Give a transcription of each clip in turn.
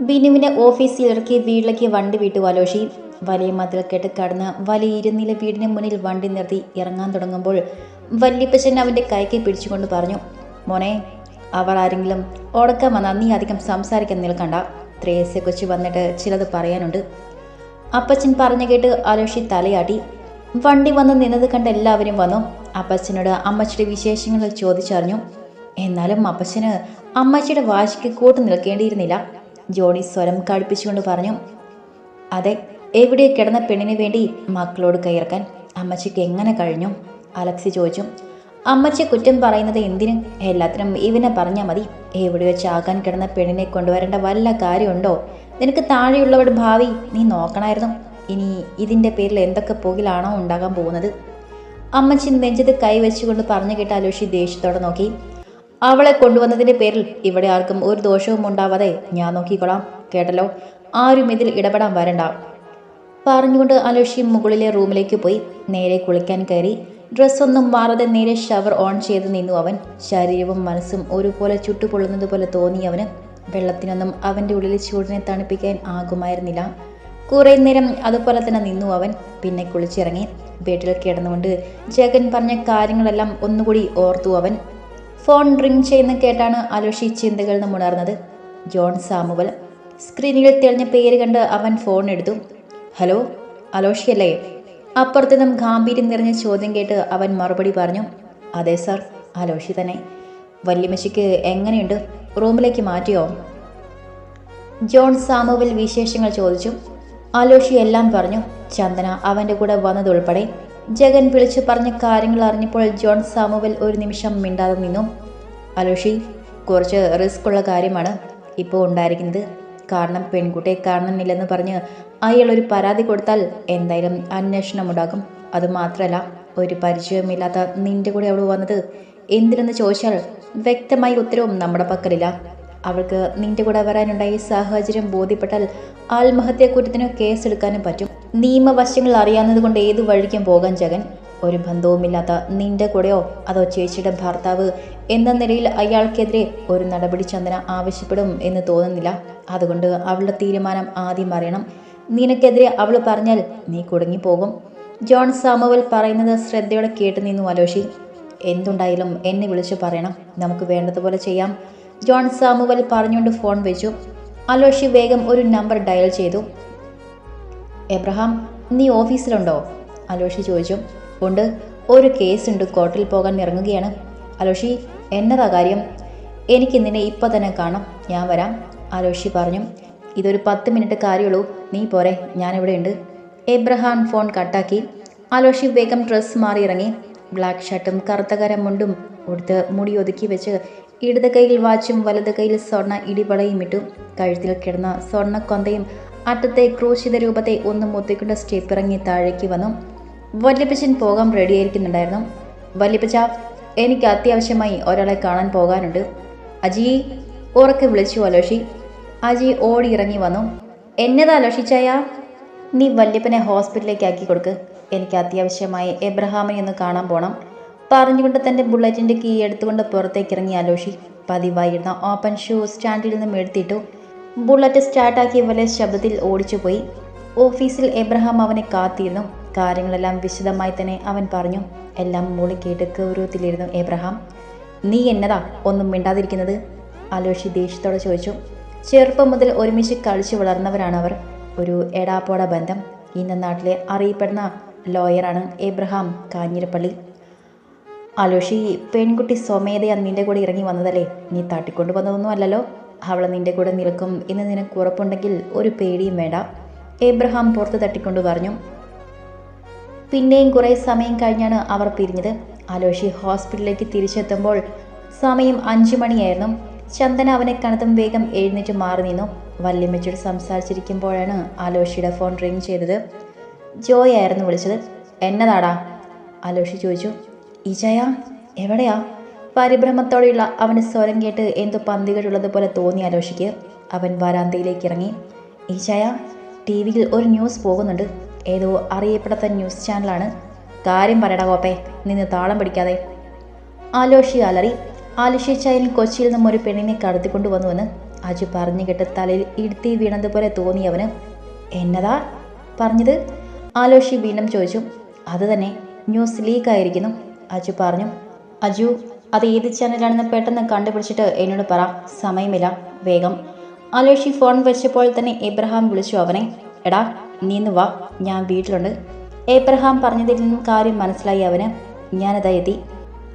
ബിനുവിനെ ഓഫീസിൽ ഇറക്കി വീട്ടിലേക്ക് വണ്ടി വിട്ടു വലോഷി. വലിയ മതിൽ കെട്ട് കടന്ന് വലിയ ഇരുന്നില വീടിന് മുന്നിൽ വണ്ടി നിർത്തി ഇറങ്ങാൻ തുടങ്ങുമ്പോൾ വല്യപ്പച്ചൻ അവന്റെ കൈക്ക് പിടിച്ചുകൊണ്ട് പറഞ്ഞു മോനെ അവർ ആരെങ്കിലും ഉടക്കം വന്നാൽ നീ അധികം സംസാരിക്കാൻ നിൽക്കണ്ട. ത്രേസ്യെ കൊച്ചു വന്നിട്ട് ചിലത് പറയാനുണ്ട്. അപ്പച്ചൻ പറഞ്ഞു കേട്ട് അലോഷി തലയാട്ടി വണ്ടി വന്ന് നിന്നത് കണ്ട് എല്ലാവരും വന്നു. അപ്പച്ചനോട് അമ്മച്ചിയുടെ വിശേഷങ്ങൾ ചോദിച്ചറിഞ്ഞു. എന്നാലും അപ്പച്ചന് അമ്മച്ചിയുടെ വാശിക്ക് കൂട്ടു നിൽക്കേണ്ടിയിരുന്നില്ല. ജോണി സ്വരം കാടിപ്പിച്ചുകൊണ്ട് പറഞ്ഞു അതെ എവിടെ കിടന്ന പെണ്ണിന് വേണ്ടി മക്കളോട് കയർക്കാൻ അമ്മച്ചിക്ക് എങ്ങനെ കഴിഞ്ഞു? അലക്സി ചോദിച്ചു അമ്മച്ചി കുറ്റം പറയുന്നത് എന്തിനും? എല്ലാത്തിനും ഇവനെ പറഞ്ഞാൽ മതി. എവിടെ വെച്ചാകാൻ കിടന്ന പെണ്ണിനെ കൊണ്ടുവരേണ്ട വല്ല കാര്യമുണ്ടോ? നിനക്ക് താഴെയുള്ളവരുടെ ഭാവി നീ നോക്കണമായിരുന്നു ഇനി ഇതിന്റെ പേരിൽ എന്തൊക്കെ പോകിലാണോ ഉണ്ടാകാൻ പോകുന്നത്? അമ്മച്ചി നെഞ്ചത് കൈവച്ചുകൊണ്ട് പറഞ്ഞു കേട്ട അലോഷി ദേഷ്യത്തോടെ നോക്കി. അവളെ കൊണ്ടുവന്നതിന്റെ പേരിൽ ഇവിടെ ആർക്കും ഒരു ദോഷവും ഉണ്ടാവാതെ ഞാൻ നോക്കിക്കൊള്ളാം. കേട്ടല്ലോ? ആരും ഇതിൽ ഇടപെടാൻ വരണ്ട. പറഞ്ഞുകൊണ്ട് അലോഷി മുകളിലെ റൂമിലേക്ക് പോയി. നേരെ കുളിക്കാൻ കയറി. ഡ്രസ്സൊന്നും മാറാതെ നേരെ ഷവർ ഓൺ ചെയ്ത് നിന്നു അവൻ. ശരീരവും മനസ്സും ഒരുപോലെ ചുട്ടുപൊള്ളുന്നത് പോലെ തോന്നി അവന്. വെള്ളത്തിനൊന്നും അവന്റെ ഉള്ളിലെ ചൂടിനെ തണുപ്പിക്കാൻ ആകുമായിരുന്നില്ല. കുറേ നേരം അതുപോലെ തന്നെ നിന്നു അവൻ. പിന്നെ കുളിച്ചിറങ്ങി. വീട്ടിൽ കിടന്നുകൊണ്ട് ജഗൻ പറഞ്ഞ കാര്യങ്ങളെല്ലാം ഒന്നുകൂടി ഓർത്തു അവൻ. ഫോൺ റിംഗ് ചെയ്യുന്ന കേട്ടാണ് അലോഷി ചിന്തകൾ ഉണർന്നത് ജോൺ സാമുവൽ സ്ക്രീനിൽ തെളിഞ്ഞ പേര് കണ്ട് അവൻ ഫോൺ എടുത്തു. ഹലോ അലോഷിയല്ലേ അപ്പുറത്ത് നിന്നും ഗാംഭീര്യം നിറഞ്ഞ ചോദ്യം കേട്ട് അവൻ മറുപടി പറഞ്ഞു അതെ സാർ അലോഷി തന്നെ. വല്യമ്മച്ചിക്ക് എങ്ങനെയുണ്ട്? റൂമിലേക്ക് മാറ്റിയോ? ജോൺ സാമുവൽ വിശേഷങ്ങൾ ചോദിച്ചു. അലോഷി എല്ലാം പറഞ്ഞു ചന്ദന അവന്റെ കൂടെ വന്നതുൾപ്പെടെ ജഗൻ വിളിച്ചു പറഞ്ഞ കാര്യങ്ങൾ അറിഞ്ഞപ്പോൾ ജോൺ സാമുവൽ ഒരു നിമിഷം മിണ്ടാതെ നിന്നു. അലോഷി കുറച്ച് റിസ്ക് ഉള്ള കാര്യമാണ് ഇപ്പോൾ ഉണ്ടായിരിക്കുന്നത്. കാരണം പെൺകുട്ടിയെ കാണുന്നില്ലെന്ന് പറഞ്ഞ് അയാൾ ഒരു പരാതി കൊടുത്താൽ എന്തായാലും അന്വേഷണം ഉണ്ടാകും. അതുമാത്രമല്ല ഒരു പരിചയമില്ലാത്ത നിന്റെ കൂടെ അവൾ വന്നത് എന്തിനെന്ന് ചോദിച്ചാൽ വ്യക്തമായി ഉത്തരവും നമ്മുടെ പക്കലില്ല. അവൾക്ക് നിന്റെ കൂടെ വരാനുണ്ടായ സാഹചര്യം ബോധ്യപ്പെട്ടാൽ ആത്മഹത്യാക്കുറ്റത്തിന് കേസെടുക്കാനും പറ്റും. നിയമവശങ്ങൾ അറിയാവുന്നത് കൊണ്ട് ഏതു വഴിക്കും പോകാൻ ജഗൻ. ഒരു ബന്ധവുമില്ലാത്ത നിന്റെ കൂടെയോ അതോ ചേച്ചിയുടെ ഭർത്താവ് എന്ന നിലയിൽ അയാൾക്കെതിരെ ഒരു നടപടി ചന്ദന ആവശ്യപ്പെടും എന്ന് തോന്നുന്നില്ല. അതുകൊണ്ട് അവളുടെ തീരുമാനം ആദ്യം അറിയണം. നിനക്കെതിരെ അവൾ പറഞ്ഞാൽ നീ കുടുങ്ങിപ്പോകും. ജോൺ സാമുവൽ പറയുന്നത് ശ്രദ്ധയോടെ കേട്ടു നിന്നു അലോഷി. എന്തുണ്ടായാലും എന്നെ വിളിച്ചു പറയണം. നമുക്ക് വേണ്ടതുപോലെ ചെയ്യാം. ജോൺ സാമുവൽ പറഞ്ഞുകൊണ്ട് ഫോൺ വെച്ചു. അലോഷി വേഗം ഒരു നമ്പർ ഡയൽ ചെയ്തു. എബ്രഹാം നീ ഓഫീസിലുണ്ടോ? അലോഷി ചോദിച്ചു. ഉണ്ട്. ഒരു കേസ് ഉണ്ട് കോർട്ടിൽ പോകാൻ ഇറങ്ങുകയാണ്. അലോഷി എന്നതാ കാര്യം? എനിക്ക് നിന്നെ ഇപ്പോൾ തന്നെ കാണാം. ഞാൻ വരാം. അലോഷി പറഞ്ഞു. ഇതൊരു പത്ത് മിനിറ്റ് കാര്യമുള്ളൂ. നീ പോരെ. ഞാനിവിടെ ഉണ്ട്. എബ്രഹാം ഫോൺ കട്ടാക്കി. അലോഷി വേഗം ഡ്രസ്സ് മാറി ഇറങ്ങി ബ്ലാക്ക് ഷർട്ടും കറുത്ത കരം മുണ്ടും ഉടുത്ത് മുടി ഒതുക്കി വെച്ച് ഇടത് കൈയിൽ വാച്ചും വലത് കൈയിൽ സ്വർണ ഇടിവളയും ഇട്ടു കഴുത്തിൽ കിടന്ന സ്വർണ കൊന്തയും അറ്റത്തെ ക്രൂശിത രൂപത്തെ ഒന്ന് മുത്തിക്കൊണ്ട് സ്റ്റെപ്പ് ഇറങ്ങി താഴേക്ക് വന്നു. വല്യപ്പച്ചൻ പോകാൻ റെഡിയായിരിക്കുന്നുണ്ടായിരുന്നു വല്യപ്പച്ച എനിക്ക് അത്യാവശ്യമായി ഒരാളെ കാണാൻ പോകാനുണ്ട്. അജി ഉറക്കെ വിളിച്ചു അലോഷി. അജി ഓടി ഇറങ്ങി വന്നു. എന്നതാ അലോഷിച്ചായ നീ വല്യപ്പനെ ഹോസ്പിറ്റലിലേക്ക് ആക്കി കൊടുക്ക്. എനിക്ക് അത്യാവശ്യമായി എബ്രഹാമിനെ ഒന്ന് കാണാൻ പോണം. പറഞ്ഞുകൊണ്ട് തന്റെ ബുള്ളറ്റിന്റെ കീ എടുത്തുകൊണ്ട് പുറത്തേക്ക് ഇറങ്ങി അലോഷി. പതിവായിരുന്ന ഓപ്പൺ ഷൂ സ്റ്റാൻഡിൽ നിന്നും എടുത്തിട്ടു. ബുള്ളറ്റ് സ്റ്റാർട്ടാക്കി വലിയ ശബ്ദത്തിൽ ഓടിച്ചുപോയി. ഓഫീസിൽ എബ്രഹാം അവനെ കാത്തിരുന്നു. കാര്യങ്ങളെല്ലാം വിശദമായി തന്നെ അവൻ പറഞ്ഞു. എല്ലാം മൂളി കേട്ട് ഗൗരവത്തിലിരുന്നു എബ്രഹാം. നീ എന്നതാ? ഒന്നും മിണ്ടാതിരിക്കുന്നത്? അലോഷി ദേഷ്യത്തോടെ ചോദിച്ചു. ചെറുപ്പം മുതൽ ഒരുമിച്ച് കളിച്ചു വളർന്നവരാണ് അവർ ഒരു എടാപ്പോട ബന്ധം. ഇന്ന നാട്ടിലെ അറിയപ്പെടുന്ന ലോയറാണ് എബ്രഹാം കാഞ്ഞിരപ്പള്ളി. അലോഷി പെൺകുട്ടി സ്വമേധയാ നിന്റെ കൂടെ ഇറങ്ങി വന്നതല്ലേ? നീ തട്ടിക്കൊണ്ടു വന്നതൊന്നും അല്ലല്ലോ. അവൾ നിന്റെ കൂടെ നിൽക്കും എന്ന് നിനക്ക് ഉറപ്പുണ്ടെങ്കിൽ ഒരു പേടിയും വേണ്ട. എബ്രഹാം പുറത്ത് തട്ടിക്കൊണ്ടു പറഞ്ഞു. പിന്നെയും കുറേ സമയം കഴിഞ്ഞാണ് അവർ പിരിഞ്ഞത്. ആലോഷി ഹോസ്പിറ്റലിലേക്ക് തിരിച്ചെത്തുമ്പോൾ സമയം അഞ്ചു മണിയായിരുന്നു. ചന്ദന അവനെ കണതും വേഗം എഴുന്നേറ്റ് മാറി നിന്നു. വല്യമ്മച്ചോട് സംസാരിച്ചിരിക്കുമ്പോഴാണ് ആലോഷിയുടെ ഫോൺ റിങ് ചെയ്തത്. ജോയ് ആയിരുന്നു വിളിച്ചത്. എന്നതാടാ? ആലോഷി ചോദിച്ചു. ഈജയ എവിടെയാ? പരിഭ്രമത്തോടെയുള്ള അവന്റെ സ്വരം കേട്ട് എന്തോ പന്തികളുള്ളതുപോലെ തോന്നി അലോഷിക്ക് അവൻ വരാന്തയിലേക്ക് ഇറങ്ങി. ഈശായ ടി വിയിൽ ഒരു ന്യൂസ് പോകുന്നുണ്ട്. ഏതോ അറിയപ്പെടാത്ത ന്യൂസ് ചാനലാണ്. കാര്യം പറയടാ കോപ്പേ നിന്ന് താളം പിടിക്കാതെ. ആലോഷി അലറി ആലുഷി കൊച്ചിയിൽ നിന്നും ഒരു പെണ്ണിനെ കടത്തിക്കൊണ്ടുവന്നുവെന്ന് അജു പറഞ്ഞു കേട്ട് തലയിൽ ഇടുത്തി വീണതുപോലെ തോന്നി അവന്. എന്നതാ? പറഞ്ഞത്? ആലോഷി വീണ്ടും ചോദിച്ചു. അത് തന്നെ. ന്യൂസ് ലീക്കായിരിക്കുന്നു. അജു പറഞ്ഞു. അജു അത് ഏത് ചാനലാണെന്ന് പെട്ടെന്ന് കണ്ടുപിടിച്ചിട്ട് എന്നോട് പറ. സമയമില്ല. വേഗം. അലേഷി ഫോൺ വെച്ചപ്പോൾ തന്നെ എബ്രഹാം വിളിച്ചു അവനെ. എടാ നീന്ന് വാ. ഞാൻ വീട്ടിലുണ്ട്. എബ്രഹാം പറഞ്ഞതിൽ നിന്നും കാര്യം മനസ്സിലായി അവന്. ഞാനതാ എത്തി.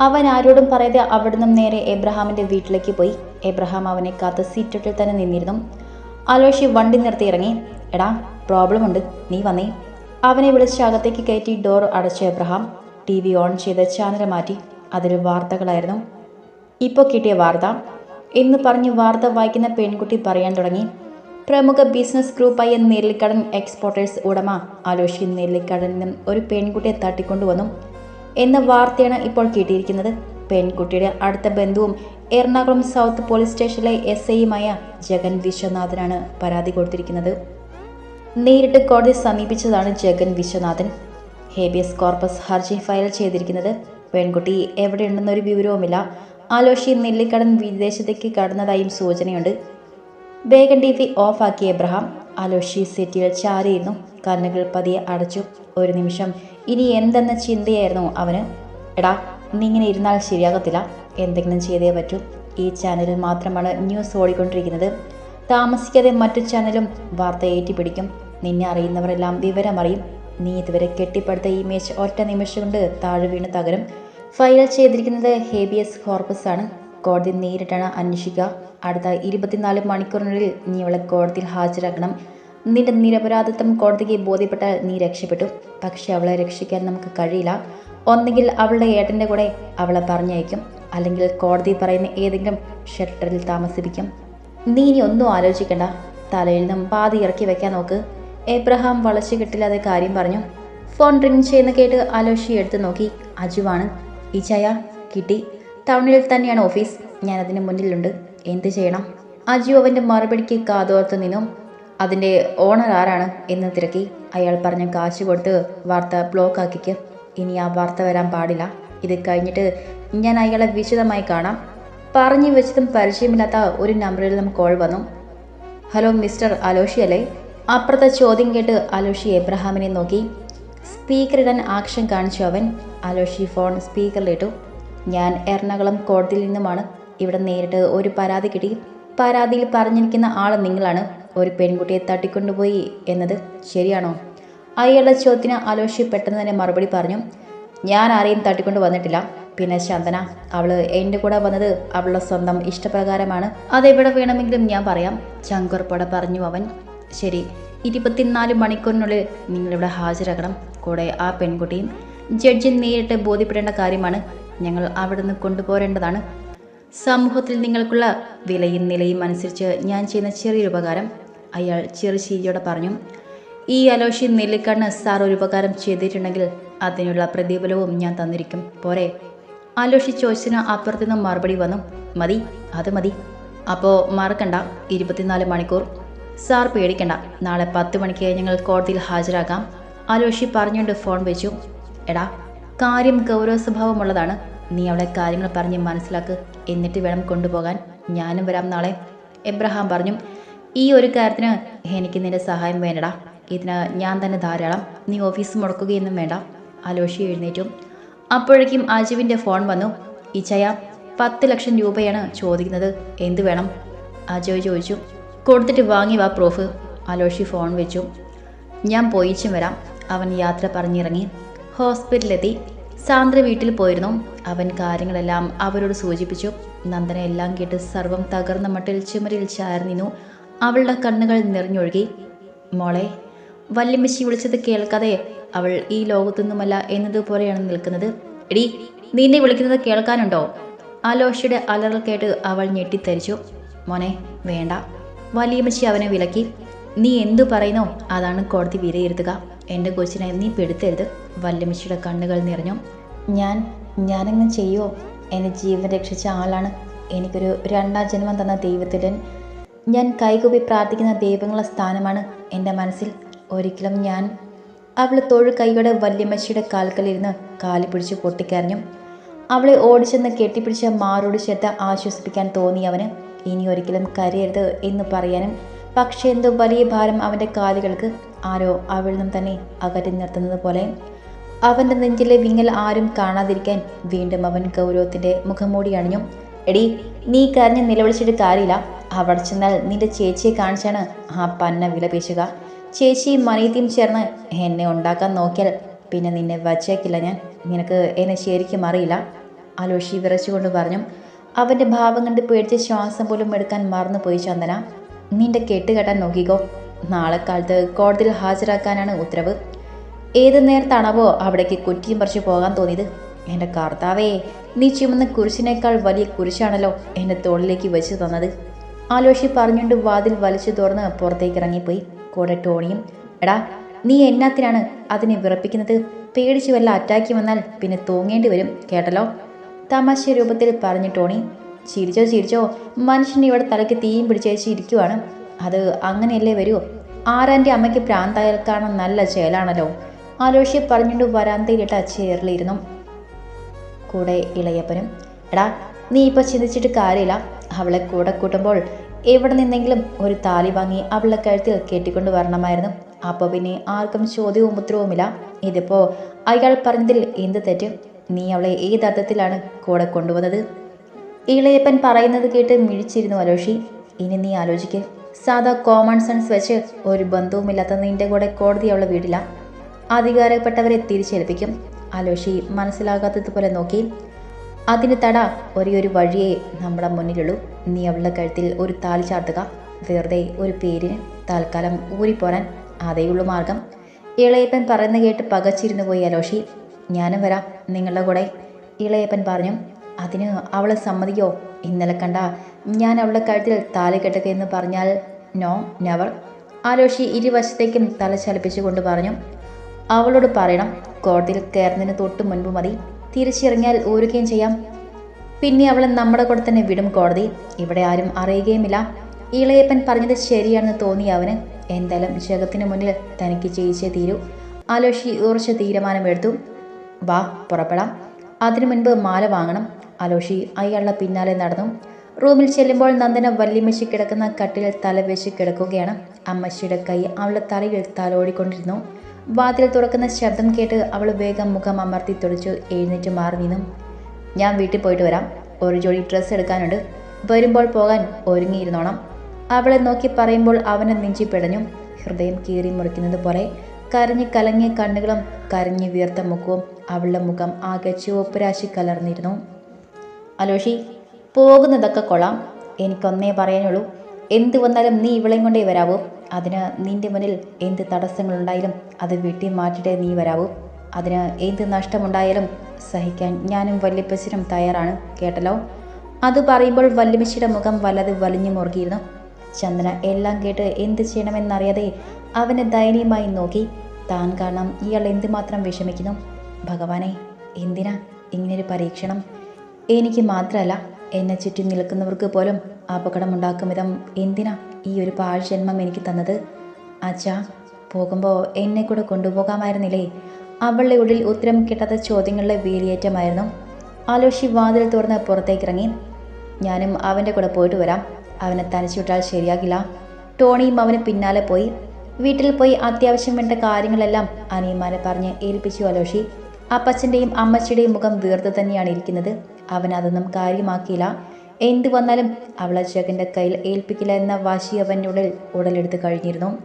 അവൻ ആരോടും പറയാതെ അവിടുന്ന് നേരെ എബ്രഹാമിന്റെ വീട്ടിലേക്ക് പോയി. എബ്രഹാം അവനെ കാത്ത് സീറ്റൊട്ടിൽ തന്നെ നിന്നിരുന്നു. അലോഷി വണ്ടി നിർത്തി ഇറങ്ങി. എടാ പ്രോബ്ലം ഉണ്ട്. നീ വന്നേ. അവനെ വിളിച്ച് അകത്തേക്ക് കയറ്റി ഡോർ അടച്ച എബ്രഹാം. ടി വി ഓൺ ചെയ്ത് ചാനൽ മാറ്റി. അതിൽ വാർത്തകളായിരുന്നു. ഇപ്പോൾ കിട്ടിയ വാർത്ത. എന്ന് പറഞ്ഞ് വാർത്ത വായിക്കുന്ന പെൺകുട്ടി പറയാൻ തുടങ്ങി. പ്രമുഖ ബിസിനസ് ഗ്രൂപ്പായ നെല്ലിക്കടൻ എക്സ്പോർട്ടേഴ്സ് ഉടമ ആലോഷി നെല്ലിക്കടനിൽ നിന്നും ഒരു പെൺകുട്ടിയെ തട്ടിക്കൊണ്ടുവന്നു എന്ന വാർത്തയാണ് ഇപ്പോൾ കിട്ടിയിരിക്കുന്നത്. പെൺകുട്ടിയുടെ അടുത്ത ബന്ധുവും എറണാകുളം സൗത്ത് പോലീസ് സ്റ്റേഷനിലെ എസ് ഐയുമായ ജഗൻ വിശ്വനാഥനാണ് പരാതി കൊടുത്തിരിക്കുന്നത്. നേരിട്ട് കോടതി സമീപിച്ചതാണ് ജഗൻ വിശ്വനാഥൻ. ഹേബിയസ് കോർപ്പസ് ഹർജി ഫയൽ ചെയ്തിരിക്കുന്നത് പെൺകുട്ടി എവിടെയുണ്ടെന്നൊരു വിവരവുമില്ല. ആലോഷി നെല്ലിക്കടൻ വിദേശത്തേക്ക് കടന്നതായും സൂചനയുണ്ട്. വേഗം ടി വി ഓഫാക്കിയ എബ്രഹാം. ആലോഷി സെറ്റിയിൽ ചാരിയിരുന്നു. കണ്ണുകൾ പതിയെ അടച്ചു. ഒരു നിമിഷം. ഇനി എന്തെന്ന ചിന്തയായിരുന്നു അവന്. എടാ നീ ഇങ്ങനെ ഇരുന്നാൽ ശരിയാകത്തില്ല. എന്തെങ്കിലും ചെയ്തേ പറ്റൂ. ഈ ചാനലിൽ മാത്രമാണ് ന്യൂസ് ഓടിക്കൊണ്ടിരിക്കുന്നത്. താമസിക്കാതെ മറ്റു ചാനലും വാർത്ത ഏറ്റുപിടിക്കും. നിന്നെ അറിയുന്നവരെല്ലാം വിവരമറിയും. നീ ഇതുവരെ കെട്ടിപ്പടുത്ത ഇമേജ് ഒറ്റ നിമിഷം കൊണ്ട് താഴെ വീണ് തകരും. ഫയൽ ചെയ്തിരിക്കുന്നത് ഹേബിയസ് കോർപ്പസ് ആണ്. കോടതി നേരിട്ടാണ് അന്വേഷിക്കുക. അടുത്ത ഇരുപത്തിനാല് മണിക്കൂറിനുള്ളിൽ നീ അവളെ കോടതിയിൽ ഹാജരാക്കണം. നിന്റെ നിരപരാധിത്വം കോടതിക്ക് ബോധ്യപ്പെട്ടാൽ നീ രക്ഷപ്പെട്ടു. പക്ഷെ അവളെ രക്ഷിക്കാൻ നമുക്ക് കഴിയില്ല. ഒന്നെങ്കിൽ അവളുടെ ഏട്ടന്റെ കൂടെ അവളെ പറഞ്ഞയക്കും. അല്ലെങ്കിൽ കോടതി പറയുന്ന ഏതെങ്കിലും ഷെൽട്ടറിൽ താമസിപ്പിക്കും. നീ ഇനി ഒന്നും ആലോചിക്കണ്ട. തലയിൽ നിന്നും പാതി ഇറക്കി വെക്കാൻ നോക്ക്. എബ്രഹാം വളച്ചു കെട്ടില്ലാതെ കാര്യം പറഞ്ഞു. ഫോൺ റിങ് ചെയ്യുന്ന കേട്ട് അലോഷി എടുത്തു നോക്കി. അജുവാണ്. ഈ കിട്ടി. ടൗണിൽ തന്നെയാണ് ഓഫീസ്. ഞാൻ അതിന് മുന്നിലുണ്ട്. എന്ത് ചെയ്യണം? അജു അവന്റെ മറുപടിക്ക് കാതോർത്ത് നിന്നു. അതിന്റെ ഓണർ ആരാണ് എന്ന് തിരക്കി. അയാൾ പറഞ്ഞ കാശ് കൊടുത്ത് വാർത്ത ബ്ലോക്ക് ആക്കിക്ക്. ഇനി ആ വാർത്ത വരാൻ പാടില്ല. ഇത് കഴിഞ്ഞിട്ട് ഞാൻ അയാളെ വിശദമായി കാണാം. പറഞ്ഞു വെച്ചതും പരിചയമില്ലാത്ത ഒരു നമ്പറിൽ നിന്നും കോൾ വന്നു. ഹലോ മിസ്റ്റർ അലോഷി അല്ലേ? അപ്പുറത്തെ ചോദ്യം കേട്ട് അലോഷി എബ്രഹാമിനെ നോക്കി. സ്പീക്കർ ഇടാൻ ആക്ഷൻ കാണിച്ചു അവൻ. അലോഷി ഫോൺ സ്പീക്കറിലിട്ടു. ഞാൻ എറണാകുളം കോടതിയിൽ നിന്നുമാണ്. ഇവിടെ നേരിട്ട് ഒരു പരാതി കിട്ടി. പരാതിയിൽ പറഞ്ഞിരിക്കുന്ന ആൾ നിങ്ങളാണ്. ഒരു പെൺകുട്ടിയെ തട്ടിക്കൊണ്ടുപോയി എന്നത് ശരിയാണോ? അയാളുടെ ചോദ്യത്തിന് അലോഷി പെട്ടെന്ന് തന്നെ മറുപടി പറഞ്ഞു. ഞാൻ ആരെയും തട്ടിക്കൊണ്ട് വന്നിട്ടില്ല. പിന്നെ ചന്ദന അവൾ എന്റെ കൂടെ വന്നത് അവളുടെ സ്വന്തം ഇഷ്ടപ്രകാരമാണ്. അതെവിടെ വേണമെങ്കിലും ഞാൻ പറയാം ചങ്കുറപ്പോടെ പറഞ്ഞു അവൻ. ശരി ഇരുപത്തിനാല് മണിക്കൂറിനുള്ളിൽ നിങ്ങളിവിടെ ഹാജരാകണം. കൂടെ ആ പെൺകുട്ടിയും ജഡ്ജി നേരിട്ട് ബോധ്യപ്പെടേണ്ട കാര്യമാണ് ഞങ്ങൾ അവിടുന്ന് കൊണ്ടുപോരേണ്ടതാണ്. സമൂഹത്തിൽ നിങ്ങൾക്കുള്ള വിലയും നിലയും അനുസരിച്ച് ഞാൻ ചെയ്യുന്ന ചെറിയൊരു ഉപകാരം അയാൾ ചെറുചീരിയോടെ പറഞ്ഞു. ഈ അലോഷി നെല്ലിക്കണ്ണ് സാർ ഒരു ഉപകാരം ചെയ്തിട്ടുണ്ടെങ്കിൽ അതിനുള്ള പ്രതിഫലവും ഞാൻ തന്നിരിക്കും. പോരെ. അലോഷി ചോദിച്ചതിന് അപ്പുറത്തുനിന്ന് മറുപടി വന്നു. മതി അത് മതി. അപ്പോൾ മറക്കണ്ട ഇരുപത്തിനാല് മണിക്കൂർ. സാർ പേടിക്കണ്ട. നാളെ പത്ത് മണിക്ക് ഞങ്ങൾ കോടതിയിൽ ഹാജരാകാം. അലോഷി പറഞ്ഞുകൊണ്ട് ഫോൺ വെച്ചു. എടാ കാര്യം ഗൗരവ സ്വഭാവമുള്ളതാണ് നീ അവളെ കാര്യങ്ങൾ പറഞ്ഞ് മനസ്സിലാക്ക്. എന്നിട്ട് വേണം കൊണ്ടുപോകാൻ. ഞാനും വരാം നാളെ. എബ്രഹാം പറഞ്ഞു ഈ ഒരു കാര്യത്തിന് എനിക്ക് നിന്റെ സഹായം വേണ്ടടാ. ഇതിന് ഞാൻ തന്നെ ധാരാളം. നീ ഓഫീസ് മുടക്കുകയൊന്നും വേണ്ട. അലോഷി എഴുന്നേറ്റു. അപ്പോഴേക്കും അജുവിന്റെ ഫോൺ വന്നു. ഇച്ചയ പത്ത് ലക്ഷം രൂപയാണ് ചോദിക്കുന്നത്. എന്ത് വേണം? അജയ് ചോദിച്ചു. കൊടുത്തിട്ട് വാങ്ങി വാ പ്രൂഫ്. അലോഷി ഫോൺ വെച്ചു. ഞാൻ പോയിച്ചും വരാം. അവൻ യാത്ര പറഞ്ഞിറങ്ങി. ഹോസ്പിറ്റലിലെത്തി. സാന്ദ്ര വീട്ടിൽ പോയിരുന്നു. അവൻ കാര്യങ്ങളെല്ലാം അവരോട് സൂചിപ്പിച്ചു. നന്ദന എല്ലാം കേട്ട് സർവം തകർന്ന മട്ടിൽ ചുമരിൽ ചാർന്നിന്നു അവളുടെ കണ്ണുകൾ നിറഞ്ഞൊഴുകി. മോളെ വല്യമ്മച്ചി വിളിച്ചത് കേൾക്കാതെ അവൾ ഈ ലോകത്തൊന്നുമല്ല എന്നതുപോലെയാണ് നിൽക്കുന്നത്. എടി നിന്നെ വിളിക്കുന്നത് കേൾക്കാനുണ്ടോ? ആലോഷയുടെ അലറൽ കേട്ട് അവൾ ഞെട്ടിത്തരിച്ചു. മോനെ വേണ്ട. വലിയമ്മച്ചി അവനെ വിലക്കി നീ എന്തു പറയുന്നോ അതാണ് കോടതി വിലയിരുത്തുക. എന്റെ കൊച്ചിനെ നീ പെടുത്തരുത്. വല്യമ്മച്ചിയുടെ കണ്ണുകൾ നിറഞ്ഞു. ഞാൻ ഞാനങ്ങ് ചെയ്യുമോ എന്നെ ജീവൻ രക്ഷിച്ച ആളാണ്. എനിക്കൊരു രണ്ടാം ജന്മം തന്ന ദൈവത്തിലൻ ഞാൻ കൈകൂപ്പി പ്രാർത്ഥിക്കുന്ന ദൈവങ്ങളുടെ സ്ഥാനമാണ് എന്റെ മനസ്സിൽ. ഒരിക്കലും ഞാൻ. അവൾ തൊഴു കൈയോടെ വല്യമ്മച്ചിയുടെ കാൽക്കലിരുന്ന് കാലി പിടിച്ച് പൊട്ടിക്കരഞ്ഞു. അവളെ ഓടിച്ചെന്ന് കെട്ടിപ്പിടിച്ച മാറോട് ചേർത്ത് ആശ്വസിപ്പിക്കാൻ തോന്നി അവന്. ഇനി ഒരിക്കലും കരയരുത് എന്ന് പറയാനും പക്ഷേ എന്തോ വലിയ ഭാരം അവന്റെ കാലുകൾക്ക് ആരോ അവളിൽ നിന്നും തന്നെ അകറ്റി നിർത്തുന്നത് പോലെ. അവന്റെ നെഞ്ചിലെ വിങ്ങൽ ആരും കാണാതിരിക്കാൻ വീണ്ടും അവൻ ഗൗരവത്തിന്റെ മുഖംമൂടി അണിഞ്ഞു. എടി നീ കരഞ്ഞ് നിലവിളിച്ചിട്ട് കാര്യമില്ല. അവിടെ ചെന്നാൽ നിന്റെ ചേച്ചിയെ കാണിച്ചാണ് ആ പന്ന വിലപേശുക ചേച്ചിയും മനീത്തിയും ചേർന്ന് എന്നെ ഉണ്ടാക്കാൻ നോക്കിയാൽ പിന്നെ നിന്നെ വച്ചേക്കില്ല ഞാൻ. നിനക്ക് എന്നെ ശരിക്കും അറിയില്ല അലോഷി വിറച്ചുകൊണ്ട് പറഞ്ഞു. അവന്റെ ഭാവം കണ്ട് പേടിച്ച് ശ്വാസം പോലും എടുക്കാൻ മറന്നുപോയി ചന്ദന. നിന്റെ കെട്ടുകെട്ടാൻ നോക്കിക്കോ. നാളെ കാലത്ത് കോടതിയിൽ ഹാജരാക്കാനാണ് ഉത്തരവ്. ഏത് നേരത്താണാവോ അവിടേക്ക് കുറ്റിയും പറിച്ചു പോകാൻ തോന്നിയത്? എന്റെ കർത്താവേ നീ ചുമന്ന കുരിശിനേക്കാൾ വലിയ കുരിശാണല്ലോ എന്റെ തോളിലേക്ക് വെച്ച് തന്നത്. ആലോഷി പറഞ്ഞുകൊണ്ട് വാതിൽ വലിച്ചു തുറന്ന് പുറത്തേക്ക് ഇറങ്ങിപ്പോയി. കൂടെ ടോണിയും എടാ നീ എന്നാത്തിനാണ് അതിനെ വിറപ്പിക്കുന്നത്? പേടിച്ചു വല്ല അറ്റാക്കി വന്നാൽ പിന്നെ തൂങ്ങേണ്ടി വരും കേട്ടല്ലോ? തമാശ രൂപത്തിൽ പറഞ്ഞു ടോണി. ചിരിച്ചോ ചിരിച്ചോ. മനുഷ്യൻ ഇവിടെ തലയ്ക്ക് തീയും പിടിച്ചേച്ച് ഇരിക്കുവാണ്. അത് അങ്ങനെയല്ലേ വരൂ? ആരാന്റെ അമ്മയ്ക്ക് പ്രാന്തായാൽ നല്ല ചേലാണല്ലോ? ആലോഷി പറഞ്ഞുകൊണ്ട് വരാന്തയിലിട്ട് ചേറിലിരുന്നു കൂടെ ഇളയപ്പനും എടാ നീ ഇപ്പോൾ ചിന്തിച്ചിട്ട് കാര്യമില്ല. അവളെ കൂടെ കൂട്ടുമ്പോൾ എവിടെ നിന്നെങ്കിലും ഒരു താലി വാങ്ങി അവളെ കഴുത്തിൽ കെട്ടിക്കൊണ്ട് വരണമായിരുന്നു. അപ്പോൾ പിന്നെ ആർക്കും ചോദ്യവും ഉത്തരവുമില്ല. ഇതിപ്പോൾ അയാൾ പറഞ്ഞതിൽ എന്ത് തെറ്റ്? നീ അവളെ ഏത് അർത്ഥത്തിലാണ് കൂടെ കൊണ്ടുവന്നത്? ഇളയപ്പൻ പറയുന്നത് കേട്ട് മിഴിച്ചിരുന്നു അലോഷി. ഇനി നീ ആലോചിക്ക്. സാധാ കോമൺ സെൻസ് വെച്ച് ഒരു ബന്ധവുമില്ലാത്ത നിന്റെ കൂടെ കോടതി അവളെ വീടില്ല. അധികാരപ്പെട്ടവരെ തിരിച്ചേൽപ്പിക്കും അലോഷി മനസ്സിലാകാത്തതുപോലെ നോക്കി. അതിന് തട ഒരേ ഒരു വഴിയേ നമ്മുടെ മുന്നിലുള്ളൂ. നീ അവളുടെ കഴുത്തിൽ ഒരു താലി ചാർത്തുക. വെറുതെ ഒരു പേരിന് താൽക്കാലം ഊരിപ്പോരാൻ അതേയുള്ളൂ മാർഗം. ഇളയപ്പൻ പറയുന്ന കേട്ട് പകച്ചിരുന്നു പോയി അലോഷി. ഞാനും വരാം. നിങ്ങളുടെ കൂടെ ഇളയപ്പൻ പറഞ്ഞു. അതിന് അവളെ സമ്മതിക്കോ? ഇന്നലെ കണ്ട ഞാൻ അവളുടെ കഴുത്തിൽ താലി കെട്ടുക എന്ന് പറഞ്ഞാൽ നോ നെവർ. ആലോഷി ഇരുവശത്തേക്കും തല ചലിപ്പിച്ചു കൊണ്ട് പറഞ്ഞു. അവളോട് പറയണം കോടതിയിൽ കയറുന്നതിന് തൊട്ട് മുൻപ് മതി. തിരിച്ചിറങ്ങിയാൽ ഊരുകയും ചെയ്യാം. പിന്നെ അവളെ നമ്മുടെ കൂടെ തന്നെ വിടും കോടതി. ഇവിടെ ആരും അറിയുകയുമില്ല. ഇളയപ്പൻ പറഞ്ഞത് ശരിയാണെന്ന് തോന്നി അവന് എന്തായാലും ജഗത്തിന് മുന്നിൽ തനിക്ക് ജയിച്ചേ തീരൂ. ആലോഷി ഉറച്ച തീരുമാനമെടുത്തു. വാ പുറപ്പെടാം. അതിനു മുൻപ് മാല വാങ്ങണം. അലോഷി അയാളുടെ പിന്നാലെ നടന്നു. റൂമിൽ ചെല്ലുമ്പോൾ നന്ദന വല്യമ്മശി കിടക്കുന്ന കട്ടിൽ തല വെച്ച് കിടക്കുകയാണ്. അമ്മച്ചിയുടെ കൈ അവളുടെ തലയിൽ തലോടിക്കൊണ്ടിരുന്നു. വാതിൽ തുറക്കുന്ന ശബ്ദം കേട്ട് അവൾ വേഗം മുഖം അമർത്തി തുടച്ചു എഴുന്നേറ്റ് മാറി നിന്നു. ഞാൻ വീട്ടിൽ പോയിട്ട് വരാം. ഒരു ജോഡി ഡ്രസ്സ് എടുക്കാനുണ്ട്. വരുമ്പോൾ പോകാൻ ഒരുങ്ങിയിരുന്നോണം. അവളെ നോക്കി പറയുമ്പോൾ അവനെ നെഞ്ചി പിടഞ്ഞു. ഹൃദയം കീറി മുറിക്കുന്നത് പോലെ കരഞ്ഞ് കലങ്ങിയ കണ്ണുകളും കരഞ്ഞു വീർത്ത മുഖവും അവളുടെ മുഖം ആകെ ചുവപ്പുരാശി കലർന്നിരുന്നു. അലോഷി പോകുന്നതൊക്കെ കൊള്ളാം. എനിക്കൊന്നേ പറയാനുള്ളൂ. എന്ത് വന്നാലും നീ ഇവളെയും കൊണ്ടേ വരാവൂ. അതിന് നിന്റെ മുന്നിൽ എന്ത് തടസ്സങ്ങളുണ്ടായാലും അത് വെട്ടി മാറ്റിട്ടേ നീ വരാവൂ. അതിന് എന്ത് നഷ്ടമുണ്ടായാലും സഹിക്കാൻ ഞാനും വല്യപ്പച്ചനും തയ്യാറാണ് കേട്ടല്ലോ? അത് പറയുമ്പോൾ വല്യമ്മച്ചിയുടെ മുഖം വല്ലത് വലിഞ്ഞു മുറുകിയിരുന്നു. ചന്ദന എല്ലാം കേട്ട് എന്ത് ചെയ്യണമെന്നറിയാതെ അവനെ ദയനീയമായി നോക്കി. താൻ കാരണം ഇയാൾ എന്തുമാത്രം വിഷമിക്കുന്നു? ഭഗവാനെ എന്തിനാ ഇങ്ങനൊരു പരീക്ഷണം? എനിക്ക് മാത്രമല്ല എന്നെ ചുറ്റും നിൽക്കുന്നവർക്ക് പോലും അപകടമുണ്ടാക്കും വിധം എന്തിനാ ഈ ഒരു പാഴ്ജന്മം എനിക്ക് തന്നത്? അച്ഛാ പോകുമ്പോൾ എന്നെ കൂടെ കൊണ്ടുപോകാമായിരുന്നില്ലേ? അവളുടെ ഉള്ളിൽ ഉത്തരം കിട്ടാത്ത ചോദ്യങ്ങളുടെ വേലിയേറ്റമായിരുന്നു. ആലോഷി വാതിൽ തുറന്ന് പുറത്തേക്ക് ഇറങ്ങി ഞാനും അവന്റെ കൂടെ പോയിട്ട് വരാം. അവനെ തനിച്ചു വിട്ടാൽ ശരിയാകില്ല. ടോണിയും അവന് പിന്നാലെ പോയി. വീട്ടിൽ പോയി അത്യാവശ്യം വേണ്ട കാര്യങ്ങളെല്ലാം അനിയന്മാരെ പറഞ്ഞ് ഏൽപ്പിച്ചു അലോഷി. അപ്പച്ചന്റെയും അമ്മച്ചിയുടെയും മുഖം വീർത്ത് തന്നെയാണ് ഇരിക്കുന്നത്. അവൻ അതൊന്നും കാര്യമാക്കിയില്ല. എന്തു വന്നാലും അവളെ ചേക്കന്റെ കയ്യിൽ ഏൽപ്പിക്കില്ല എന്ന വാശി അവന്റെ ഉള്ളിൽ ഉടലെടുത്ത് കഴിഞ്ഞിരുന്നു.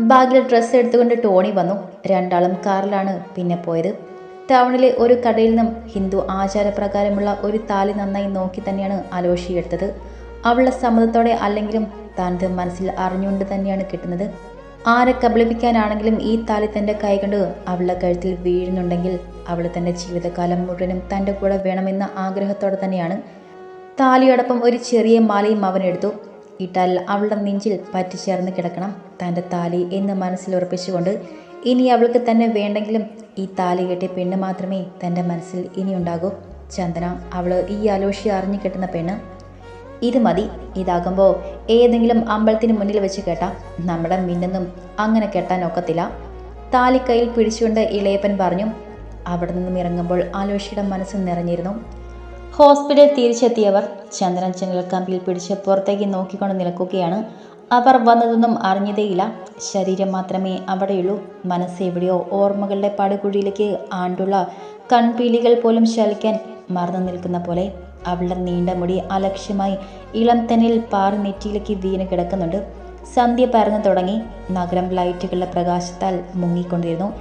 ബാഗിൽ ഡ്രസ്സ് എടുത്തുകൊണ്ട് ടോണി വന്നു. രണ്ടാളും കാറിലാണ് പിന്നെ പോയത്. ടൗണിലെ ഒരു കടയിൽ നിന്നും ഹിന്ദു ആചാരപ്രകാരമുള്ള ഒരു താലി നന്നായി നോക്കി തന്നെയാണ് അലോഷി എടുത്തത്. അവളുടെ സമ്മതത്തോടെ അല്ലെങ്കിലും താൻ മനസ്സിൽ അറിഞ്ഞുകൊണ്ട് തന്നെയാണ് കിട്ടുന്നത്. ആരെ കബളിപ്പിക്കാനാണെങ്കിലും ഈ താലി തന്റെ കൈകൊണ്ട് അവളുടെ കഴുത്തിൽ വീഴുന്നുണ്ടെങ്കിൽ അവൾ തന്റെ ജീവിതകാലം മുഴുവനും തന്റെ കൂടെ വേണമെന്ന ആഗ്രഹത്തോടെ തന്നെയാണ്. താലിയോടൊപ്പം ഒരു ചെറിയ മാലയും അവൻ എടുത്തു. ഇട്ടാൽ അവളുടെ നെഞ്ചിൽ പറ്റിച്ചേർന്ന് കിടക്കണം. തന്റെ താലി എന്ന് മനസ്സിൽ ഉറപ്പിച്ചുകൊണ്ട് ഇനി അവൾക്ക് തന്നെ വേണ്ടെങ്കിലും ഈ താലി കെട്ടിയ പെണ്ണ് മാത്രമേ തന്റെ മനസ്സിൽ ഇനിയുണ്ടാകൂ. ചന്ദന അവൾ ഈ ആലോഷി അറിഞ്ഞു കിട്ടുന്ന പെണ്ണ്. ഇത് മതി. ഇതാകുമ്പോൾ ഏതെങ്കിലും അമ്പലത്തിന് മുന്നിൽ വെച്ച് കേട്ടാം നമ്മുടെ മിന്നൊന്നും അങ്ങനെ കെട്ടാൻ ഒക്കത്തില്ല. താലിക്കൈയിൽ പിടിച്ചുകൊണ്ട് ഇളയപ്പൻ പറഞ്ഞു അവിടെ നിന്നും ഇറങ്ങുമ്പോൾ അലോഷിയുടെ മനസ്സ് നിറഞ്ഞിരുന്നു. ഹോസ്പിറ്റലിൽ തിരിച്ചെത്തിയവർ ചന്ദ്രൻ കമ്പിയിൽ പിടിച്ച് പുറത്തേക്ക് നോക്കിക്കൊണ്ട് നിൽക്കുകയാണ്. അവർ വന്നതൊന്നും അറിഞ്ഞതേയില്ല. ശരീരം മാത്രമേ അവിടെയുള്ളൂ. മനസ്സ് എവിടെയോ ഓർമ്മകളുടെ പടുകുഴിയിലേക്ക് ആണ്ടുള്ള കൺപീലികൾ പോലും ശലിക്കാൻ മറന്നു നിൽക്കുന്ന പോലെ അവളുടെ നീണ്ട മുടി അലക്ഷ്യമായി ഇളം തന്നിൽ പാറി നെറ്റിയിലേക്ക് വീണ് കിടക്കുന്നുണ്ട്. സന്ധ്യ പരന്നു തുടങ്ങി. നഗരം ലൈറ്റുകളുടെ പ്രകാശത്താൽ മുങ്ങിക്കൊണ്ടിരുന്നു.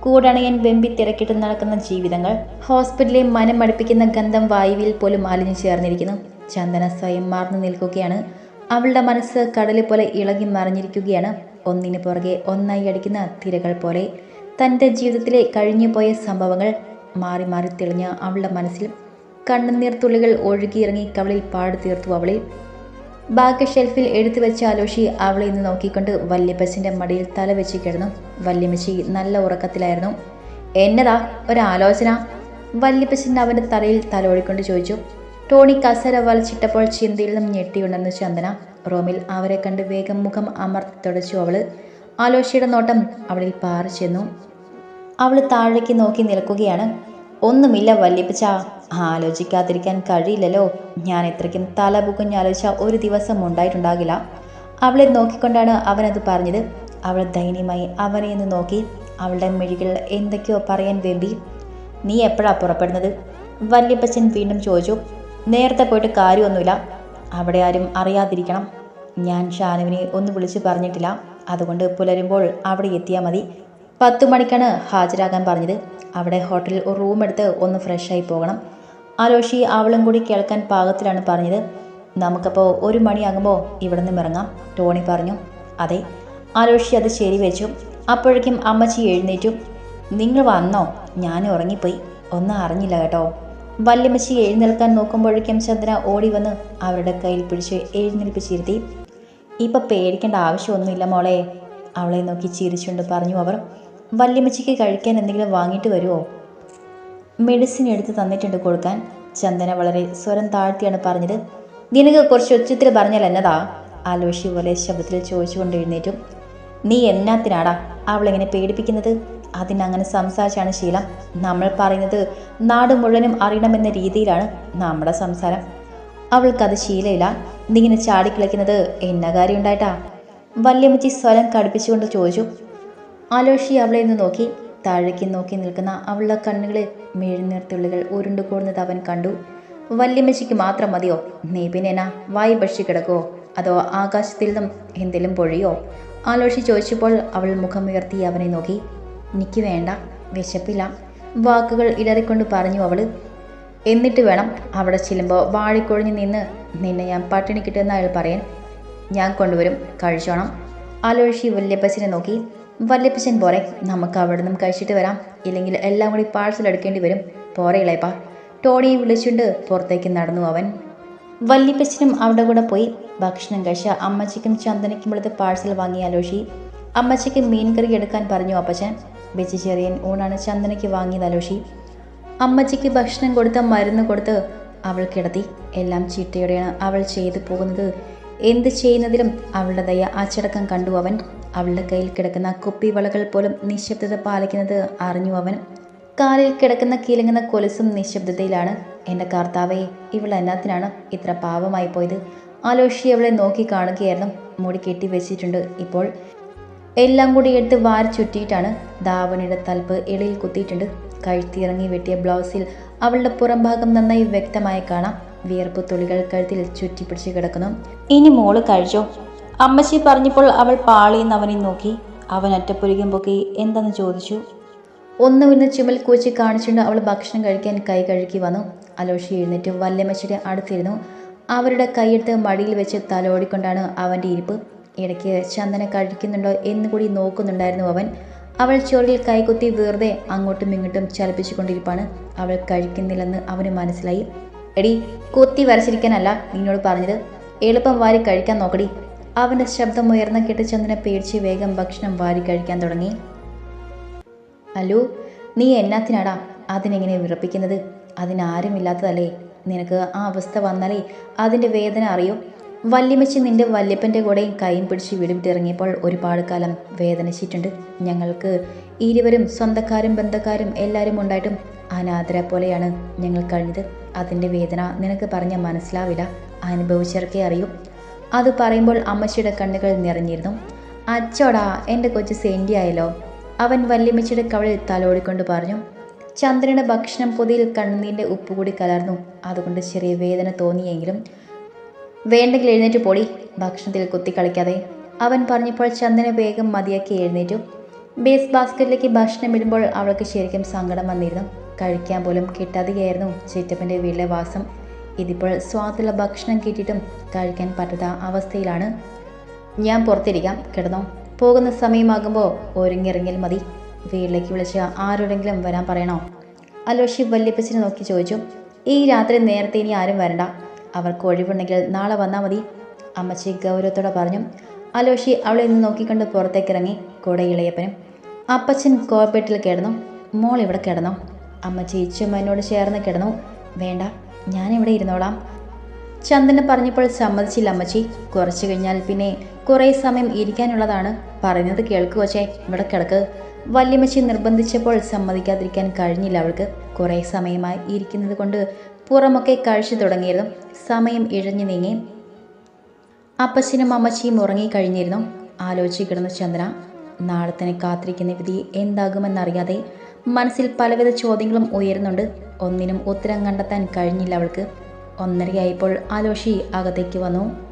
കൂടണയൻ വെമ്പി തിരക്കിട്ട് നടക്കുന്ന ജീവിതങ്ങൾ ഹോസ്പിറ്റലിലെ മനം മടുപ്പിക്കുന്ന ഗന്ധം വായുവിൽ പോലും അലിഞ്ഞു ചേർന്നിരിക്കുന്നു. ചന്ദന സ്വയം മാർന്നു നിൽക്കുകയാണ്. അവളുടെ മനസ്സ് കടലിൽ പോലെ ഇളകി മറിഞ്ഞിരിക്കുകയാണ്. ഒന്നിനു പുറകെ ഒന്നായി അടിക്കുന്ന തിരകൾ പോലെ. തന്റെ ജീവിതത്തിലെ കഴിഞ്ഞുപോയ സംഭവങ്ങൾ മാറി മാറി തെളിഞ്ഞ അവളുടെ മനസ്സിൽ കണ്ണുനീർ തുള്ളികൾ ഒഴുകിയിറങ്ങി കവളിൽ പാട് തീർത്തു അവളിൽ ബാക്ക് ഷെൽഫിൽ എടുത്തു വെച്ച ആലോഷി അവളെ ഇന്ന് നോക്കിക്കൊണ്ട് വല്യപ്പച്ചന്റെ മടിയിൽ തല വെച്ച് കിടന്നു. വല്യമ്മച്ചി നല്ല ഉറക്കത്തിലായിരുന്നു. എന്നതാ? ഒരാലോചന വല്യപ്പച്ചൻ അവന്റെ തലയിൽ തലോടിക്കൊണ്ട് ചോദിച്ചു. ടോണി കസര വലിച്ചിട്ടപ്പോൾ ചിന്തയിൽ നിന്നും ഞെട്ടിയുണ്ടെന്ന് ചന്ദന. റോമിൽ അവരെ കണ്ട് വേഗം മുഖം അമർത്തി തുടച്ചു അവൾ. ആലോഷിയുടെ നോട്ടം അവളിൽ പാറി ചെന്നു. അവൾ താഴേക്ക് നോക്കി നിൽക്കുകയാണ്. ഒന്നുമില്ല വല്യപ്പച്ച. ആലോചിക്കാതിരിക്കാൻ കഴിയില്ലല്ലോ. ഞാൻ എത്രയ്ക്കും തല പുകഞ്ഞാലോചിച്ച ഒരു ദിവസം ഉണ്ടായിട്ടുണ്ടാകില്ല. അവളെ നോക്കിക്കൊണ്ടാണ് അവനത് പറഞ്ഞത്. അവൾ ദയനീയമായി അവനെ ഒന്ന് നോക്കി. അവളുടെ മിഴികൾ എന്തൊക്കെയോ പറയാൻ വേണ്ടി. നീ എപ്പോഴാ പുറപ്പെടുന്നത്? വല്യപ്പച്ചൻ വീണ്ടും ചോദിച്ചു. നേരത്തെ പോയിട്ട് കാര്യമൊന്നുമില്ല. അവിടെ ആരും അറിയാതിരിക്കണം. ഞാൻ ഷാനുവിനെ ഒന്ന് വിളിച്ച് പറഞ്ഞിട്ടില്ല. അതുകൊണ്ട് പുലരുമ്പോൾ അവിടെ എത്തിയാൽ മതി. പത്തു മണിക്കാണ് ഹാജരാകാൻ പറഞ്ഞത്. അവിടെ ഹോട്ടലിൽ ഒരു റൂം എടുത്ത് ഒന്ന് ഫ്രഷായി പോകണം. ആലോഷി അവളും കൂടി കേൾക്കാൻ പാകത്തിലാണ് പറഞ്ഞത്. നമുക്കപ്പോൾ ഒരു മണിയാകുമ്പോൾ ഇവിടെ നിന്നും ഇറങ്ങാം ടോണി പറഞ്ഞു. അതെ. ആലോഷി അത് ശരി വെച്ചു. അപ്പോഴേക്കും അമ്മച്ചി എഴുന്നേറ്റു. നിങ്ങൾ വന്നോ? ഞാൻ ഉറങ്ങിപ്പോയി. ഒന്നും അറിഞ്ഞില്ല കേട്ടോ. വല്യമ്മച്ചി എഴുന്നേൽക്കാൻ നോക്കുമ്പോഴേക്കും ചന്ദ്ര ഓടി വന്ന് അവരുടെ കയ്യിൽ പിടിച്ച് എഴുന്നേൽപ്പിച്ചിരുത്തി ഇപ്പം പേടിക്കേണ്ട ആവശ്യമൊന്നുമില്ല മോളെ. അവളെ നോക്കി ചിരിച്ചുകൊണ്ട് പറഞ്ഞു അവർ. വല്യമ്മച്ചിക്ക് കഴിക്കാൻ എന്തെങ്കിലും വാങ്ങിയിട്ട് വരുമോ മെഡിസിൻ എടുത്ത് തന്നിട്ടുണ്ട് കൊടുക്കാൻ. ചന്ദന വളരെ സ്വരം താഴ്ത്തിയാണ് പറഞ്ഞത്. നിനക്ക് കുറച്ച് ഉച്ചത്തിൽ പറഞ്ഞാൽ എന്നതാ? ആലോഷി പോലെ ശബ്ദത്തിൽ ചോദിച്ചുകൊണ്ട് എഴുന്നേറ്റും. നീ എന്നാത്തിനാടാ അവളെങ്ങനെ പേടിപ്പിക്കുന്നത്? അതിനങ്ങനെ സംസാരിച്ചാണ് ശീലം. നമ്മൾ പറയുന്നത് നാട് മുഴുവനും അറിയണമെന്ന രീതിയിലാണ് നമ്മുടെ സംസാരം. അവൾക്കത് ശീലയില്ല. നീ ഇങ്ങനെ ചാടിക്കളിക്കുന്നത് എന്ന കാര്യം ഉണ്ടായിട്ടാ? വല്യമ്മച്ചി സ്വരം കടുപ്പിച്ചുകൊണ്ട് ചോദിച്ചു. ആലോഷി അവളെ നിന്ന് നോക്കി. താഴേക്ക് നോക്കി നിൽക്കുന്ന അവളുടെ കണ്ണുകളിൽ ഉരുണ്ടു ഉരുണ്ടുകൂടുന്നത് അവൻ കണ്ടു. വല്യമ്മച്ചിക്ക് മാത്രം മതിയോ? നീ പിന്നെ എന്നാ വായി ഭക്ഷി കിടക്കുമോ അതോ ആകാശത്തിൽ നിന്നും എന്തെങ്കിലും പൊഴിയോ? ആലോഷി ചോദിച്ചപ്പോൾ അവൾ മുഖമുയർത്തി അവനെ നോക്കി. എനിക്ക് വേണ്ട വിശപ്പില്ല. വാക്കുകൾ ഇടറിക്കൊണ്ട് പറഞ്ഞു അവൾ എന്നിട്ട് വേണം അവിടെ ചെല്ലുമ്പോൾ വാഴിക്കൊഴിഞ്ഞ് നിന്ന് നിന്നെ ഞാൻ പട്ടിണി കിട്ടുന്ന അയാൾ പറയാൻ. ഞാൻ കൊണ്ടുവരും കഴിച്ചോണം. ആലോഷി വല്യപ്പച്ചനെ നോക്കി. വല്യപ്പച്ചൻ പോരെ. നമുക്ക് അവിടെ നിന്നും കഴിച്ചിട്ട് വരാം. ഇല്ലെങ്കിൽ എല്ലാം കൂടി പാഴ്സൽ എടുക്കേണ്ടി വരും. പോരെ ഇളയപ്പാ. ടോണിയെ വിളിച്ചുകൊണ്ട് പുറത്തേക്ക് നടന്നു അവൻ. വല്ലിപ്പച്ചനും അവിടെ കൂടെ പോയി. ഭക്ഷണം കഴിച്ച അമ്മച്ചിക്കും ചന്ദനയ്ക്കും എടുത്ത് പാഴ്സൽ വാങ്ങി ആലോഷി അമ്മച്ചിക്ക് മീൻകറി എടുക്കാൻ പറഞ്ഞു അപ്പച്ചൻ. വെജിറ്റേറിയൻ ഊണാണ് ചന്ദനയ്ക്ക് വാങ്ങിയത് അലോഷി. അമ്മച്ചിക്ക് ഭക്ഷണം കൊടുത്ത മരുന്ന് കൊടുത്ത് അവൾ കിടത്തി. എല്ലാം ചീട്ടയോടെയാണ് അവൾ ചെയ്തു പോകുന്നത്. എന്ത് ചെയ്യുന്നതിലും അവളുടെ ദയ അച്ചടക്കം കണ്ടു അവൻ. അവളുടെ കയ്യിൽ കിടക്കുന്ന കുപ്പി വളകൾ പോലും നിശബ്ദത പാലിക്കുന്നത് അറിഞ്ഞു അവൻ. കാലിൽ കിടക്കുന്ന കീലങ്ങുന്ന കൊലുസും നിശബ്ദതയിലാണ്. എന്റെ കർത്താവെ ഇവൾ എന്നാത്തിനാണ് ഇത്ര പാവമായി പോയത്? ആലോഷി അവളെ നോക്കി കാണുകയായിരുന്നു. മുടി കെട്ടി വെച്ചിട്ടുണ്ട് ഇപ്പോൾ. എല്ലാം കൂടി എടുത്ത് വാരി ചുറ്റിയിട്ടാണ് ദാവണിയുടെ തലപ്പ് ഇളയിൽ കുത്തിയിട്ടുണ്ട്. കഴുത്തിറങ്ങി വെട്ടിയ ബ്ലൗസിൽ അവളുടെ പുറംഭാഗം നന്നായി വ്യക്തമായി കാണാം. വിയർപ്പ് തുള്ളികൾ കഴുത്തിൽ ചുറ്റിപ്പിടിച്ച് കിടക്കുന്നു. ഇനി മോൾ കഴിച്ചോ? അമ്മച്ചി പറഞ്ഞപ്പോൾ അവൾ പാളിയെന്ന് അവനെ നോക്കി. അവൻ ഒറ്റപ്പുരികം പൊക്കി എന്തെന്ന് ചോദിച്ചു? ഒന്നുമിന്ന് ചുമൽ കൂച്ചി കാണിച്ചുകൊണ്ട് അവൾ ഭക്ഷണം കഴിക്കാൻ കൈ കഴുകി വന്നു. അലോഷി എഴുന്നേറ്റ്. വല്യമ്മച്ചിയുടെ അടുത്തിരുന്നു. അവരുടെ കൈയെടുത്ത് മടിയിൽ വെച്ച് തലോടിക്കൊണ്ടാണ് അവന്റെ ഇരിപ്പ്. ഇടയ്ക്ക് ചന്ദന കഴിക്കുന്നുണ്ടോ എന്ന് കൂടി നോക്കുന്നുണ്ടായിരുന്നു അവൻ. അവൾ ചോറിൽ കൈകുത്തി വെറുതെ അങ്ങോട്ടും ഇങ്ങോട്ടും ചലിപ്പിച്ചുകൊണ്ടിരിപ്പാണ്. അവൾ കഴിക്കുന്നില്ലെന്ന് അവന് മനസ്സിലായി. എടി കുത്തി വരച്ചിരിക്കാനല്ല നിന്നോട് പറഞ്ഞത്. എളുപ്പം വാരി കഴിക്കാൻ നോക്കടി. അവന്റെ ശബ്ദം ഉയർന്ന കേട്ട് ചന്ദന പേടിച്ച് വേഗം ഭക്ഷണം വാരി കഴിക്കാൻ തുടങ്ങി. അലു നീ എന്നാത്തിനാടാ അതിനെങ്ങനെ വിറപ്പിക്കുന്നത്? അതിനാരുമില്ലാത്തതല്ലേ? നിനക്ക് ആ അവസ്ഥ വന്നാലേ അതിന്റെ വേദന അറിയൂ. വല്യമ്മച്ചി നിന്റെ വല്യപ്പന്റെ കൂടെയും കൈയും പിടിച്ച് വിടുവിട്ടിറങ്ങിയപ്പോൾ ഒരുപാട് കാലം വേദനിച്ചിട്ടുണ്ട്. ഞങ്ങൾക്ക് ഇരുവരും സ്വന്തക്കാരും ബന്ധക്കാരും എല്ലാവരും ഉണ്ടായിട്ടും അനാദര പോലെയാണ് ഞങ്ങൾ കഴിഞ്ഞത്. അതിന്റെ വേദന നിനക്ക് പറഞ്ഞാൽ മനസ്സിലാവില്ല. അനുഭവിച്ചവർക്കേ അറിയൂ. അത് പറയുമ്പോൾ അമ്മച്ചിയുടെ കണ്ണുകൾ നിറഞ്ഞിരുന്നു. അച്ചോടാ എന്റെ കൊച്ചു സെൻഡി ആയല്ലോ. അവൻ വല്യമ്മച്ചിയുടെ കവളിൽ തലോടിക്കൊണ്ട് പറഞ്ഞു ചന്ദ്രയുടെ ഭക്ഷണം പൊതിയിൽ കണ്ണുനീരിന്റെ ഉപ്പ് കൂടി കലർന്നു. അതുകൊണ്ട് ചെറിയ വേദന തോന്നിയെങ്കിലും വേണ്ടെങ്കിൽ എഴുന്നേറ്റ് പൊടി ഭക്ഷണത്തിൽ കുത്തി കളിക്കാതെ. അവൻ പറഞ്ഞപ്പോൾ ചന്ദന വേഗം മതിയാക്കി എഴുന്നേറ്റു. ബേസ് ബാസ്ക്കറ്റിലേക്ക് ഭക്ഷണം ഇടുമ്പോൾ അവൾക്ക് ശരിക്കും സങ്കടം വന്നിരുന്നു. കഴിക്കാൻ പോലും കിട്ടാതെയായിരുന്നു ചിറ്റപ്പന്റെ വീട്ടിലെ വാസം. ഇതിപ്പോൾ സ്വാദുള്ള ഭക്ഷണം കിട്ടിയിട്ടും കഴിക്കാൻ പറ്റാത്ത അവസ്ഥയിലാണ്. ഞാൻ പുറത്തിരിക്കാം കിടന്നോ. പോകുന്ന സമയമാകുമ്പോൾ ഒരുങ്ങിറങ്ങിയാൽ മതി. വീട്ടിലേക്ക് വിളിച്ച് ആരോടെങ്കിലും വരാൻ പറയണോ? അലോഷി വല്യപ്പച്ചനെ നോക്കി ചോദിച്ചു. ഈ രാത്രി നേരത്തെ ഇനി ആരും വരണ്ട. അവർക്ക് ഒഴിവുണ്ടെങ്കിൽ നാളെ വന്നാൽ മതി. അമ്മച്ചി ഗൗരവത്തോടെ പറഞ്ഞു. അലോഷി അവളെ നിന്ന് നോക്കിക്കൊണ്ട് പുറത്തേക്കിറങ്ങി കൂടെ ഇളയപ്പനും. അപ്പച്ചൻ കോർപ്പറേറ്റിൽ കിടന്നു. മോൾ ഇവിടെ കിടന്നോ. അമ്മച്ചി ചുമ്മനോട് ചേർന്ന് കിടന്നു. വേണ്ട ഞാനിവിടെ ഇരുന്നോളാം. ചന്ദന പറഞ്ഞപ്പോൾ സമ്മതിച്ചില്ല അമ്മച്ചി. കുറച്ച് കഴിഞ്ഞാൽ പിന്നെ കുറേ സമയം ഇരിക്കാനുള്ളതാണ്. പറയുന്നത് കേൾക്കുക ഇവിടെ കിടക്ക്. വല്യമ്മച്ചി നിർബന്ധിച്ചപ്പോൾ സമ്മതിക്കാതിരിക്കാൻ കഴിഞ്ഞില്ല അവൾക്ക്. കുറേ സമയമായി ഇരിക്കുന്നത് കൊണ്ട് പുറമൊക്കെ കഴിച്ചു തുടങ്ങിയിരുന്നു. സമയം ഇഴഞ്ഞു നീങ്ങി. അപ്പച്ചനും അമ്മച്ചിയും ഉറങ്ങിക്കഴിഞ്ഞിരുന്നു ആലോചിച്ച് കിടന്ന ചന്ദ്ര നാളെ തന്നെ കാത്തിരിക്കുന്ന വിധി എന്താകുമെന്നറിയാതെ മനസ്സിൽ പലവിധ ചോദ്യങ്ങളും ഉയരുന്നുണ്ട്. ഒന്നിനും ഉത്തരം കണ്ടെത്താൻ കഴിഞ്ഞില്ല അവൾക്ക്. ഒന്നരയായപ്പോൾ ആലോഷി അകത്തേക്ക് വന്നു.